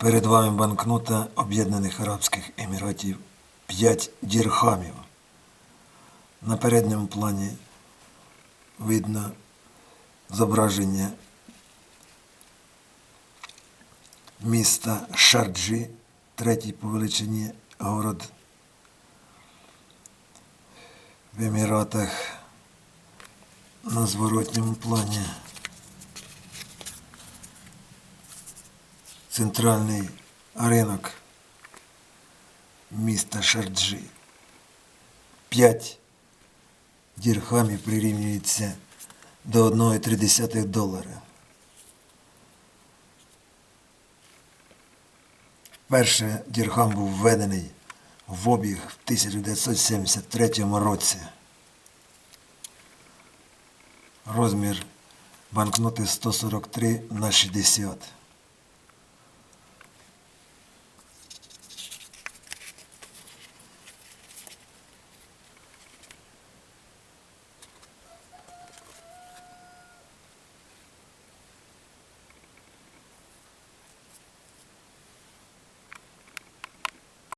Перед вами банкнота Об'єднаних Арабських Еміратів 5 дірхамів. На передньому плані видно зображення міста Шарджі, третій по величині город в Еміратах. На зворотньому плані центральний ринок міста Шарджі. 5 дірхамів прирівнюється до 1,3 долара. Вперше дірхам був введений в обіг в 1973 році. Розмір банкноти 143 на 60.